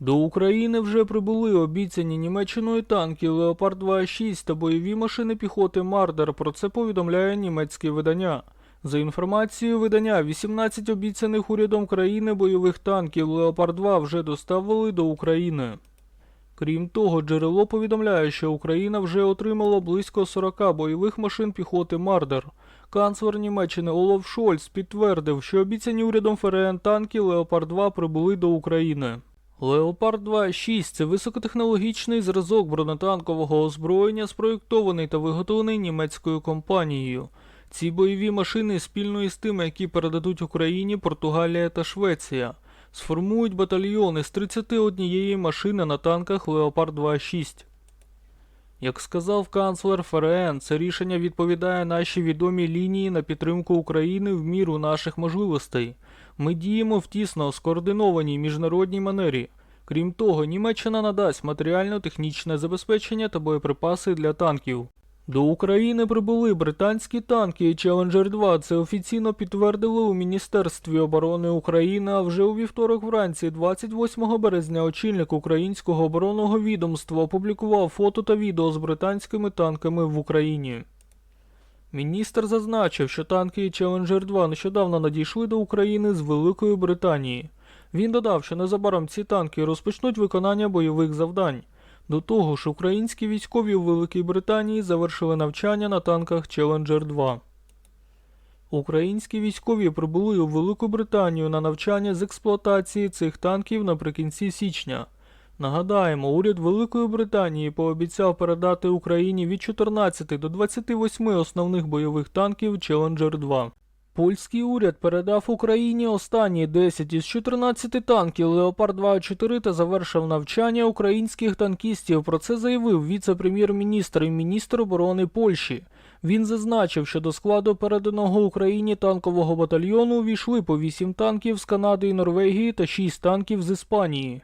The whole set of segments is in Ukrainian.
До України вже прибули обіцяні Німеччиною танки Леопард 2.6 та бойові машини піхоти Мардер. Про це повідомляє німецьке видання. За інформацією видання, 18 обіцяних урядом країни бойових танків Леопард 2 вже доставили до України. Крім того, джерело повідомляє, що Україна вже отримала близько 40 бойових машин піхоти Мардер. Канцлер Німеччини Олаф Шольц підтвердив, що обіцяні урядом ФРН танки Леопард 2 прибули до України. Леопард 2.6 – це високотехнологічний зразок бронетанкового озброєння, спроєктований та виготовлений німецькою компанією. Ці бойові машини спільно із тими, які передадуть Україні Португалія та Швеція, сформують батальйони з 31 машини на танках Леопард 2.6. Як сказав канцлер ФРН, це рішення відповідає нашій відомій лінії на підтримку України в міру наших можливостей. Ми діємо в тісно скоординованій міжнародній манері. Крім того, Німеччина надасть матеріально-технічне забезпечення та боєприпаси для танків. До України прибули британські танки Challenger 2. Це офіційно підтвердили у Міністерстві оборони України. А вже у вівторок вранці, 28 березня, очільник українського оборонного відомства опублікував фото та відео з британськими танками в Україні. Міністр зазначив, що танки Challenger 2 нещодавно надійшли до України з Великої Британії. Він додав, що незабаром ці танки розпочнуть виконання бойових завдань. До того ж, українські військові у Великій Британії завершили навчання на танках Challenger 2. Українські військові прибули у Велику Британію на навчання з експлуатації цих танків наприкінці січня. Нагадаємо, уряд Великої Британії пообіцяв передати Україні від 14 до 28 основних бойових танків Challenger 2. Польський уряд передав Україні останні 10 із 14 танків Леопард 2.4 та завершив навчання українських танкістів. Про це заявив віце-прем'єр-міністр і міністр оборони Польщі. Він зазначив, що до складу переданого Україні танкового батальйону увійшли по 8 танків з Канади і Норвегії та 6 танків з Іспанії.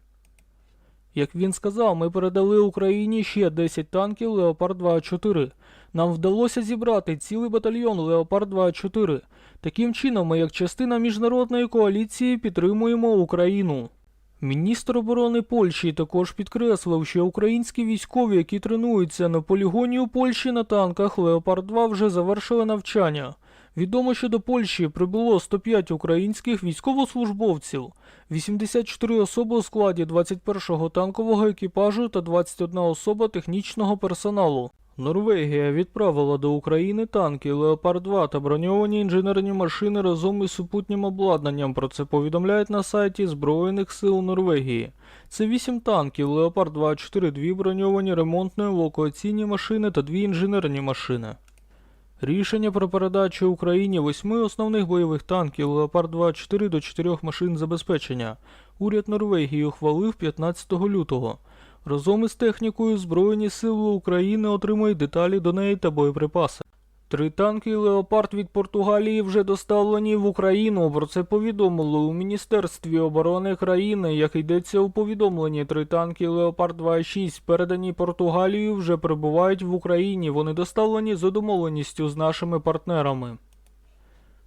Як він сказав, ми передали Україні ще 10 танків Леопард 2.4. Нам вдалося зібрати цілий батальйон Леопард 2.4. Таким чином, ми як частина міжнародної коаліції підтримуємо Україну. Міністр оборони Польщі також підкреслив, що українські військові, які тренуються на полігоні у Польщі на танках Леопард 2 вже завершили навчання. Відомо, що до Польщі прибуло 105 українських військовослужбовців, 84 особи у складі 21-го танкового екіпажу та 21 особа технічного персоналу. Норвегія відправила до України танки Леопард 2 та броньовані інженерні машини разом із супутнім обладнанням. Про це повідомляють на сайті Збройних сил Норвегії. Це 8 танків Леопард 2 4 дві броньовані ремонтні евакуаційні машини та дві інженерні машини. Рішення про передачу Україні восьми основних бойових танків Леопард 2 4 до 4 машин забезпечення уряд Норвегії ухвалив 15 лютого. Разом із технікою Збройні сили України отримують деталі до неї та боєприпаси. Три танки Леопард від Португалії вже доставлені в Україну. Про це повідомили у Міністерстві оборони країни. Як йдеться у повідомленні, три танки Леопард 2.6 передані Португалією вже перебувають в Україні. Вони доставлені за домовленістю з нашими партнерами.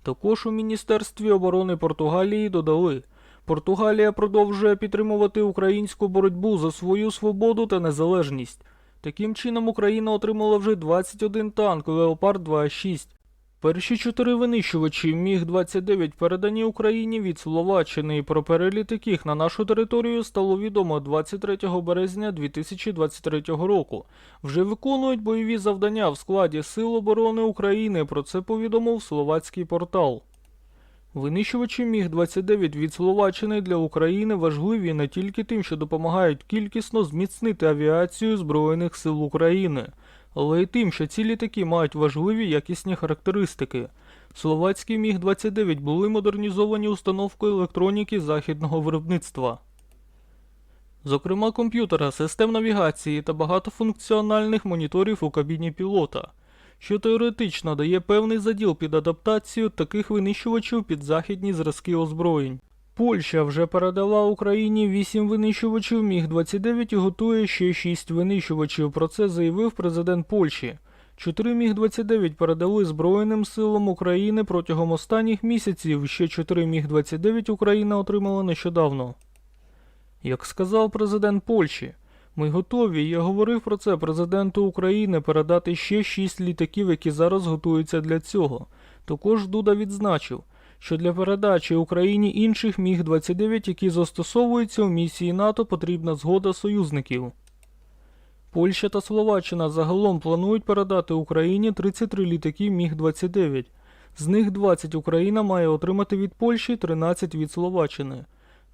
Також у Міністерстві оборони Португалії додали. Португалія продовжує підтримувати українську боротьбу за свою свободу та незалежність. Таким чином, Україна отримала вже 21 танк Леопард 2.6. Перші чотири винищувачі Міг-29 передані Україні від Словаччини, і про переліт яких на нашу територію стало відомо 23 березня 2023 року. Вже виконують бойові завдання в складі Сил оборони України. Про це повідомив словацький портал. Винищувачі Міг-29 від Словаччини для України важливі не тільки тим, що допомагають кількісно зміцнити авіацію Збройних сил України, але й тим, що ці літаки мають важливі якісні характеристики. Словацькі Міг-29 були модернізовані установкою електроніки західного виробництва. Зокрема, комп'ютера, систем навігації та багатофункціональних моніторів у кабіні пілота – що теоретично дає певний заділ під адаптацію таких винищувачів під західні зразки озброєнь. Польща вже передала Україні 8 винищувачів Міг-29 і готує ще 6 винищувачів. Про це заявив президент Польщі. 4 Міг-29 передали Збройним силам України протягом останніх місяців. Ще 4 Міг-29 Україна отримала нещодавно. Як сказав президент Польщі, ми готові, я говорив про це президенту України передати ще шість літаків, які зараз готуються для цього. Також Дуда відзначив, що для передачі Україні інших Міг-29, які застосовуються у місії НАТО, потрібна згода союзників. Польща та Словаччина загалом планують передати Україні 33 літаки Міг-29. З них 20 Україна має отримати від Польщі, 13 від Словаччини.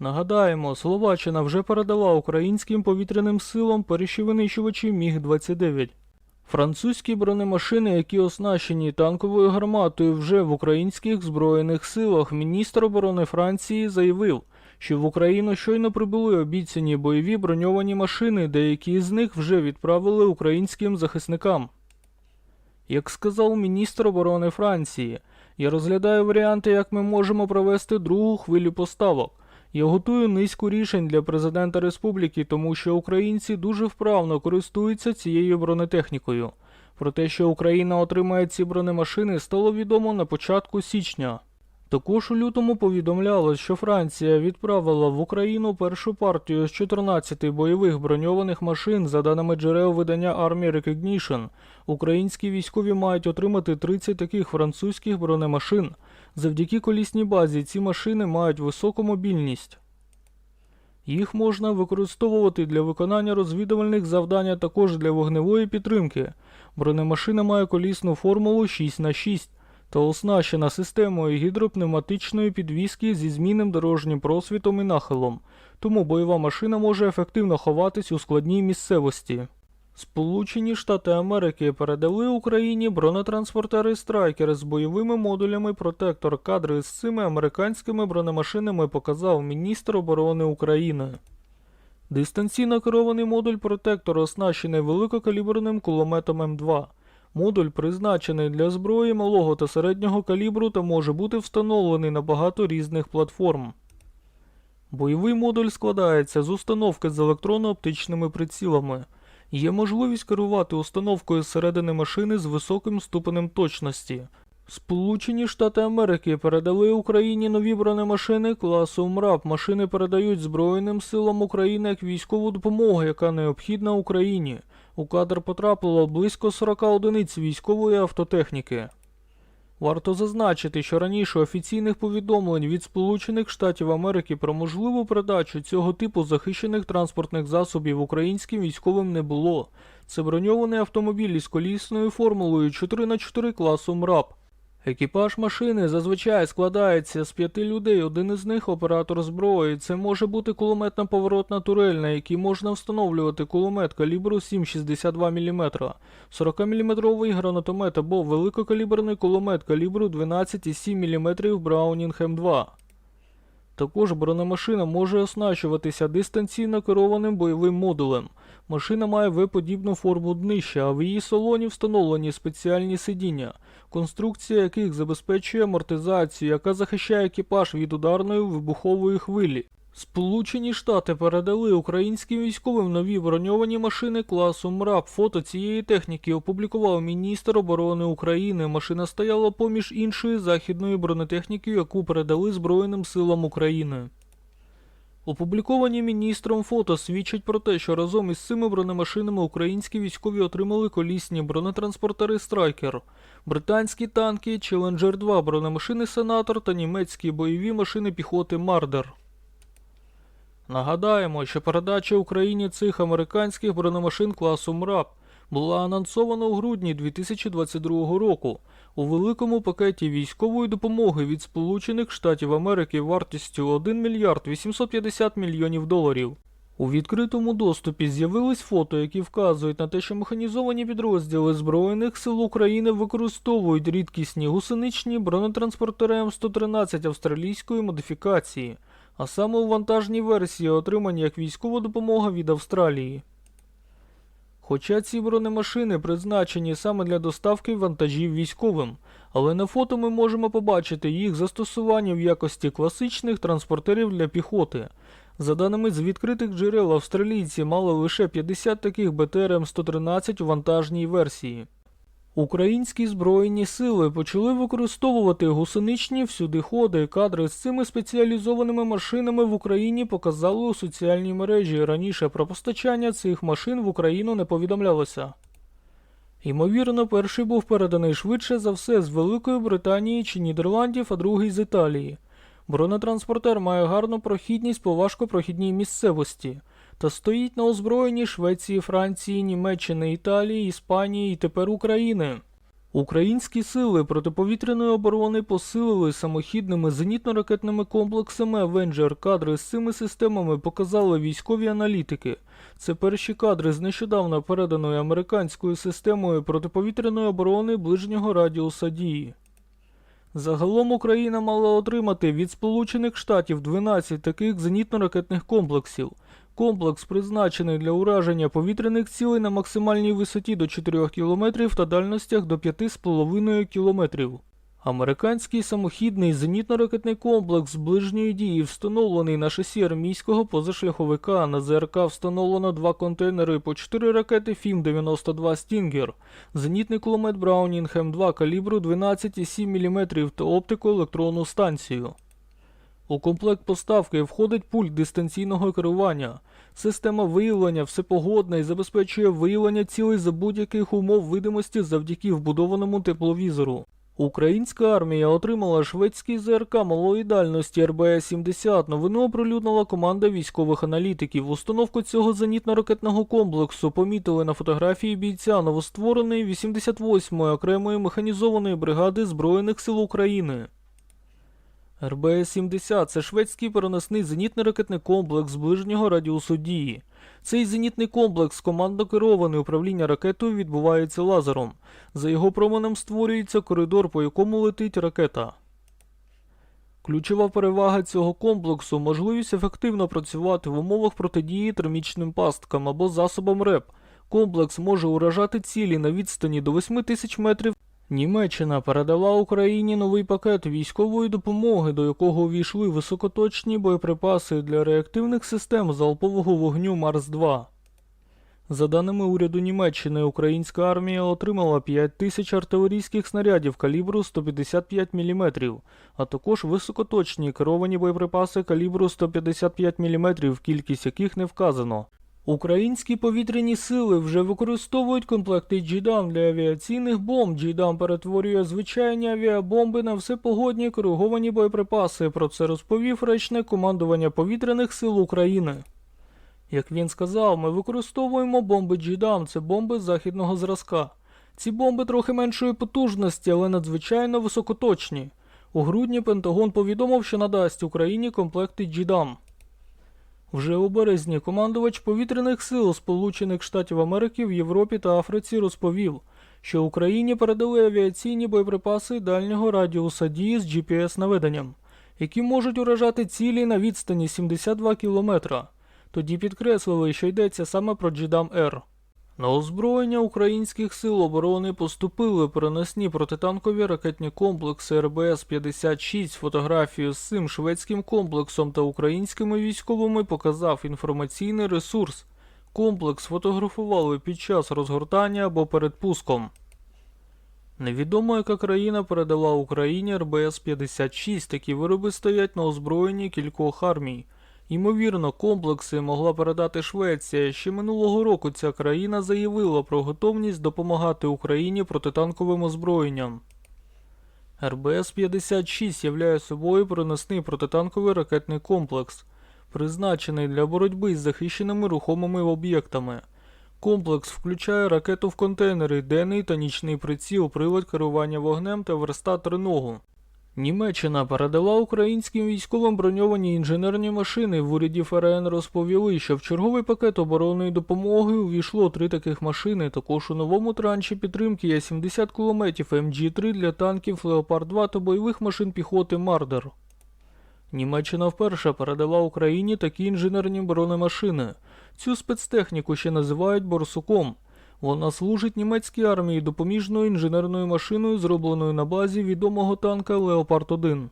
Нагадаємо, Словаччина вже передала українським повітряним силам перешивинищувачі Міг-29. Французькі бронемашини, які оснащені танковою гарматою вже в українських збройних силах, міністр оборони Франції заявив, що в Україну щойно прибули обіцяні бойові броньовані машини, деякі з них вже відправили українським захисникам. Як сказав міністр оборони Франції, я розглядаю варіанти, як ми можемо провести другу хвилю поставок. Я готую низку рішень для президента республіки, тому що українці дуже вправно користуються цією бронетехнікою. Про те, що Україна отримає ці бронемашини, стало відомо на початку січня. Також у лютому повідомлялось, що Франція відправила в Україну першу партію з 14 бойових броньованих машин, за даними джерел видання Army Recognition. Українські військові мають отримати 30 таких французьких бронемашин. Завдяки колісній базі ці машини мають високу мобільність. Їх можна використовувати для виконання розвідувальних завдань, а також для вогневої підтримки. Бронемашина має колісну формулу 6х6 та оснащена системою гідропневматичної підвіски зі змінним дорожнім просвітом і нахилом, тому бойова машина може ефективно ховатись у складній місцевості. Сполучені Штати Америки передали Україні бронетранспортери Страйкер з бойовими модулями Протектор. Кадри з цими американськими бронемашинами показав міністр оборони України. Дистанційно керований модуль Протектор оснащений великокаліберним кулеметом М2. Модуль призначений для зброї малого та середнього калібру та може бути встановлений на багато різних платформ. Бойовий модуль складається з установки з електронно-оптичними прицілами. Є можливість керувати установкою зсередини машини з високим ступенем точності. Сполучені Штати Америки передали Україні нові бронемашини класу МРАП. Машини передають Збройним силам України як військову допомогу, яка необхідна Україні. У кадр потрапило близько 40 одиниць військової автотехніки. Варто зазначити, що раніше офіційних повідомлень від Сполучених Штатів Америки про можливу передачу цього типу захищених транспортних засобів українським військовим не було. Це броньований автомобіль із колісною формулою 4х4 класу МРАП. Екіпаж машини зазвичай складається з п'яти людей, один із них оператор зброї. Це може бути кулеметна поворотна турель, на якій можна встановлювати кулемет калібру 7,62 мм, 40-мм гранатомет або великокаліберний кулемет калібру 12,7 мм Browning М2. Також бронемашина може оснащуватися дистанційно керованим бойовим модулем. Машина має В-подібну форму днища, а в її салоні встановлені спеціальні сидіння, конструкція яких забезпечує амортизацію, яка захищає екіпаж від ударної вибухової хвилі. Сполучені Штати передали українським військовим нові броньовані машини класу МРАП. Фото цієї техніки опублікував міністр оборони України. Машина стояла поміж іншої західної бронетехніки, яку передали Збройним силам України. Опубліковані міністром фото свідчать про те, що разом із цими бронемашинами українські військові отримали колісні бронетранспортери Страйкер, британські танки Challenger 2, бронемашини Сенатор та німецькі бойові машини піхоти Мардер. Нагадаємо, що передача Україні цих американських бронемашин класу МРАП була анонсована у грудні 2022 року у великому пакеті військової допомоги від Сполучених Штатів Америки вартістю 1 мільярд 850 мільйонів доларів. У відкритому доступі з'явились фото, які вказують на те, що механізовані підрозділи Збройних сил України використовують рідкісні гусеничні бронетранспортери М113 австралійської модифікації, а саме у вантажній версії отримані як військова допомога від Австралії. Хоча ці бронемашини призначені саме для доставки вантажів військовим, але на фото ми можемо побачити їх застосування в якості класичних транспортерів для піхоти. За даними з відкритих джерел, австралійці мали лише 50 таких БТР М113 у вантажній версії. Українські збройні сили почали використовувати гусеничні всюдиходи. Кадри з цими спеціалізованими машинами в Україні показали у соціальній мережі. Раніше про постачання цих машин в Україну не повідомлялося. Ймовірно, перший був переданий швидше за все з Великої Британії чи Нідерландів, а другий з Італії. Бронетранспортер має гарну прохідність по важкопрохідній місцевості та стоїть на озброєнні Швеції, Франції, Німеччини, Італії, Іспанії і тепер України. Українські сили протиповітряної оборони посилили самохідними зенітно-ракетними комплексами Avenger. Кадри з цими системами показали військові аналітики. Це перші кадри з нещодавно переданої американською системою протиповітряної оборони ближнього радіуса дії. Загалом Україна мала отримати від Сполучених Штатів 12 таких зенітно-ракетних комплексів. Комплекс призначений для ураження повітряних цілей на максимальній висоті до 4 км та дальностях до 5,5 км. Американський самохідний зенітно-ракетний комплекс ближньої дії встановлений на шасі армійського позашляховика. На ЗРК встановлено два контейнери по 4 ракети ФІМ-92 Стінгер, зенітний кулемет Браунінг М2 калібру 12,7 мм та оптико-електронну станцію. У комплект поставки входить пульт дистанційного керування. Система виявлення всепогодна і забезпечує виявлення цілей за будь-яких умов видимості завдяки вбудованому тепловізору. Українська армія отримала шведський ЗРК малої дальності РБС-70. Новину оприлюднила команда військових аналітиків. Установку цього зенітно-ракетного комплексу помітили на фотографії бійця новоствореної 88-ї окремої механізованої бригади Збройних сил України. РБС-70 – це шведський переносний зенітний ракетний комплекс ближнього радіусу дії. Цей зенітний комплекс командно керований управління ракетою відбувається лазером. За його променем створюється коридор, по якому летить ракета. Ключова перевага цього комплексу можливість ефективно працювати в умовах протидії термічним пасткам або засобам РЕП. Комплекс може уражати цілі на відстані до 8 тисяч метрів. Німеччина передала Україні новий пакет військової допомоги, до якого увійшли високоточні боєприпаси для реактивних систем залпового вогню Марс-2. За даними уряду Німеччини, українська армія отримала 5 тисяч артилерійських снарядів калібру 155 мм, а також високоточні керовані боєприпаси калібру 155 мм, кількість яких не вказано. Українські повітряні сили вже використовують комплекти GDAM для авіаційних бомб. GDAM перетворює звичайні авіабомби на всепогодні кориговані боєприпаси. Про це розповів речник командування повітряних сил України. Як він сказав, ми використовуємо бомби GDAM, це бомби західного зразка. Ці бомби трохи меншої потужності, але надзвичайно високоточні. У грудні Пентагон повідомив, що надасть Україні комплекти GDAM. Вже у березні командувач повітряних сил Сполучених Штатів Америки в Європі та Африці розповів, що Україні передали авіаційні боєприпаси дальнього радіуса дії з GPS-наведенням, які можуть уражати цілі на відстані 72 кілометра. Тоді підкреслили, що йдеться саме про GDAM-R. На озброєння українських сил оборони поступили переносні протитанкові ракетні комплекси РБС-56. Фотографію з цим шведським комплексом та українськими військовими показав інформаційний ресурс. Комплекс фотографували під час розгортання або перед пуском. Невідомо, яка країна передала Україні РБС-56. Такі вироби стоять на озброєнні кількох армій. Ймовірно, комплекси могла передати Швеція. Ще минулого року ця країна заявила про готовність допомагати Україні протитанковим озброєнням. РБС-56 являє собою переносний протитанковий ракетний комплекс, призначений для боротьби з захищеними рухомими об'єктами. Комплекс включає ракету в контейнери, денний та нічний приціл, привод керування вогнем та верстат триногу. Німеччина передала українським військовим броньовані інженерні машини. В уряді ФРН розповіли, що в черговий пакет оборонної допомоги увійшло три таких машини. Також у новому транші підтримки є 70 кулеметів МГ-3 для танків Леопард 2 та бойових машин піхоти Мардер. Німеччина вперше передала Україні такі інженерні бронемашини. Цю спецтехніку ще називають борсуком. Вона служить німецькій армії допоміжною інженерною машиною, зробленою на базі відомого танка Леопард 1.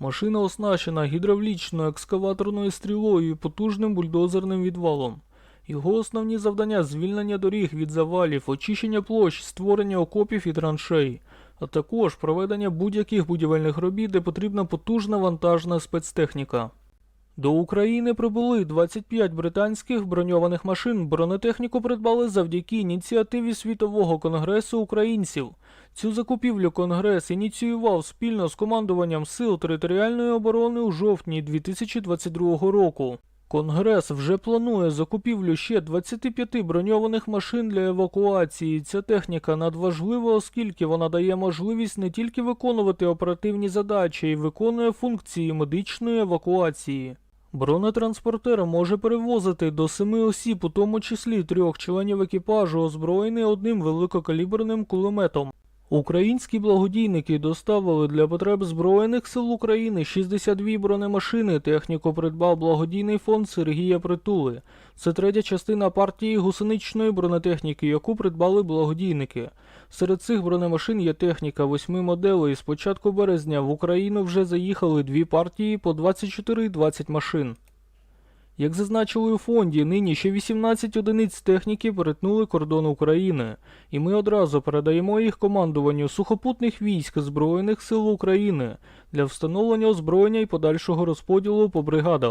Машина оснащена гідравлічною екскаваторною стрілою і потужним бульдозерним відвалом. Його основні завдання звільнення доріг від завалів, очищення площ, створення окопів і траншей, а також проведення будь-яких будівельних робіт, де потрібна потужна вантажна спецтехніка. До України прибули 25 британських броньованих машин. Бронетехніку придбали завдяки ініціативі Світового конгресу українців. Цю закупівлю конгрес ініціював спільно з командуванням Сил територіальної оборони у жовтні 2022 року. Конгрес вже планує закупівлю ще 25 броньованих машин для евакуації. Ця техніка надважлива, оскільки вона дає можливість не тільки виконувати оперативні задачі, й виконує функції медичної евакуації. Бронетранспортер може перевозити до семи осіб, у тому числі трьох членів екіпажу, озброєний одним великокаліберним кулеметом. Українські благодійники доставили для потреб Збройних сил України 62 бронемашини. Техніку придбав благодійний фонд Сергія Притули. Це третя частина партії гусеничної бронетехніки, яку придбали благодійники. Серед цих бронемашин є техніка восьми моделей. З початку березня в Україну вже заїхали дві партії по 24-20 машин. Як зазначили у фонді, нині ще 18 одиниць техніки перетнули кордон України, і ми одразу передаємо їх командуванню сухопутних військ Збройних сил України для встановлення озброєння і подальшого розподілу по бригадах.